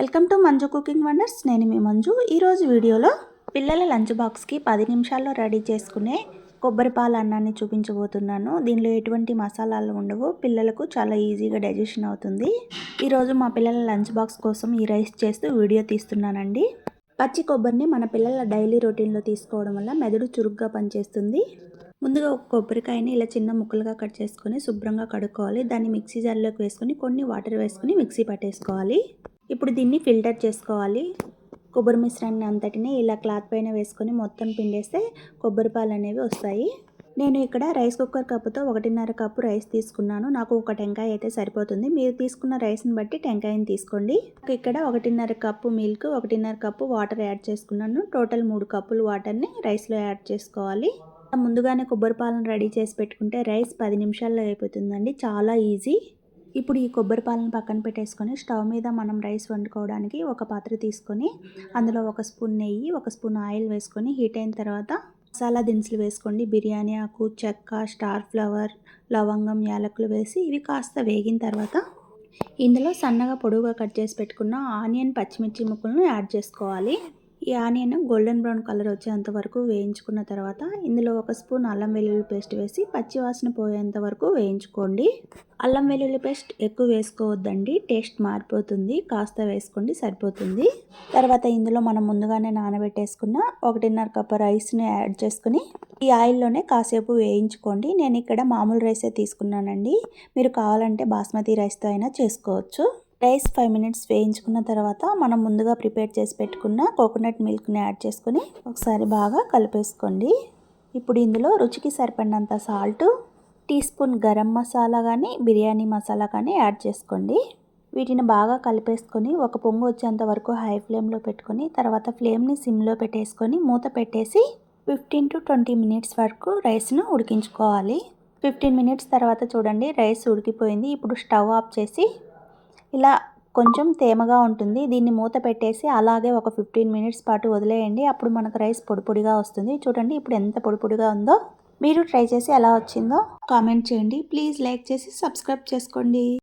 Welcome to Manju cooking wonders. నేను మీ మంజు. ఈరోజు వీడియోలో పిల్లల లంచ్ బాక్స్కి పది నిమిషాల్లో రెడీ చేసుకునే కొబ్బరి పాల అన్నాన్ని చూపించబోతున్నాను. దీనిలో ఎటువంటి మసాలాలు ఉండవు. పిల్లలకు చాలా ఈజీగా డైజెషన్ అవుతుంది. ఈరోజు మా పిల్లల లంచ్ బాక్స్ కోసం ఈ రైస్ చేస్తూ వీడియో తీస్తున్నానండి. పచ్చి కొబ్బరిని మన పిల్లల డైలీ రొటీన్లో తీసుకోవడం వల్ల మెదడు చురుగ్గా పనిచేస్తుంది. ముందుగా ఒక కొబ్బరికాయని ఇలా చిన్న ముక్కలుగా కట్ చేసుకొని శుభ్రంగా కడుక్కోవాలి. దాన్ని మిక్సీ జార్లోకి వేసుకొని కొన్ని వాటర్ వేసుకొని మిక్సీ పట్టేసుకోవాలి. ఇప్పుడు దీన్ని ఫిల్టర్ చేసుకోవాలి. కొబ్బరి మిశ్రాన్ని అంతటిని ఇలా క్లాత్ పైన వేసుకొని మొత్తం పిండేస్తే కొబ్బరి పాలు అనేవి వస్తాయి. నేను ఇక్కడ రైస్ కుక్కర్ కప్పుతో ఒకటిన్నర కప్పు రైస్ తీసుకున్నాను. నాకు ఒక టెంకాయ అయితే సరిపోతుంది. మీరు తీసుకున్న రైస్ని బట్టి టెంకాయని తీసుకోండి. ఇక్కడ ఒకటిన్నర కప్పు మిల్క్ ఒకటిన్నర కప్పు వాటర్ యాడ్ చేసుకున్నాను. టోటల్ మూడు కప్పులు వాటర్ని రైస్లో యాడ్ చేసుకోవాలి. ముందుగానే కొబ్బరి పాలను రెడీ చేసి పెట్టుకుంటే రైస్ పది నిమిషాల్లో అయిపోతుందండి. చాలా ఈజీ. ఇప్పుడు ఈ కొబ్బరి పాలను పక్కన పెట్టేసుకొని స్టవ్ మీద మనం రైస్ వండుకోవడానికి ఒక పాత్ర తీసుకొని అందులో ఒక స్పూన్ నెయ్యి ఒక స్పూన్ ఆయిల్ వేసుకొని హీట్ అయిన తర్వాత మసాలా దినుసులు వేసుకోండి. బిర్యానీ ఆకు చెక్క స్టార్ ఫ్లవర్ లవంగం యాలకులు వేసి ఇవి కాస్త వేగిన తర్వాత ఇందులో సన్నగా పొడుగుగా కట్ చేసి పెట్టుకున్న ఆనియన్ పచ్చిమిర్చి ముక్కలను యాడ్ చేసుకోవాలి. ఈ ఆనియన్ గోల్డెన్ బ్రౌన్ కలర్ వచ్చేంత వరకు వేయించుకున్న తర్వాత ఇందులో ఒక స్పూన్ అల్లం వెల్లుల్లి పేస్ట్ వేసి పచ్చి వాసన పోయేంత వరకు వేయించుకోండి. అల్లం వెల్లుల్లి పేస్ట్ ఎక్కువ వేసుకోవద్దండి టేస్ట్ మారిపోతుంది కాస్త వేసుకోండి సరిపోతుంది. తర్వాత ఇందులో మనం ముందుగానే నానబెట్టేసుకున్న ఒకటిన్నర కప్ రైస్ని యాడ్ చేసుకుని ఈ ఆయిల్లోనే కాసేపు వేయించుకోండి. నేను ఇక్కడ మామూలు రైసే తీసుకున్నానండి. మీరు కావాలంటే బాస్మతి రైస్తో అయినా చేసుకోవచ్చు. రైస్ ఫైవ్ మినిట్స్ వేయించుకున్న తర్వాత మనం ముందుగా ప్రిపేర్ చేసి పెట్టుకున్న కోకోనట్ మిల్క్ని యాడ్ చేసుకొని ఒకసారి బాగా కలిపేసుకోండి. ఇప్పుడు ఇందులో రుచికి సరిపడినంత salt teaspoon garam masala కానీ బిర్యానీ మసాలా కానీ యాడ్ చేసుకోండి. వీటిని బాగా కలిపేసుకొని ఒక పొంగు వచ్చేంత వరకు హై ఫ్లేమ్లో పెట్టుకొని తర్వాత ఫ్లేమ్ని సిమ్లో పెట్టేసుకొని మూత పెట్టేసి ఫిఫ్టీన్ టు ట్వంటీ మినిట్స్ వరకు రైస్ను ఉడికించుకోవాలి. ఫిఫ్టీన్ మినిట్స్ తర్వాత చూడండి రైస్ ఉడికిపోయింది. ఇప్పుడు స్టవ్ ఆఫ్ చేసి ఇలా కొంచెం తేమగా ఉంటుంది. దీన్ని మూత పెట్టేసి అలాగే ఒక ఫిఫ్టీన్ మినిట్స్ పాటు వదిలేయండి. అప్పుడు మనకు రైస్ పొడిపొడిగా వస్తుంది. చూడండి ఇప్పుడు ఎంత పొడిపొడిగా ఉందో. మీరు ట్రై చేసి ఎలా వచ్చిందో కామెంట్ చేయండి. ప్లీజ్ లైక్ చేసి సబ్స్క్రైబ్ చేసుకోండి.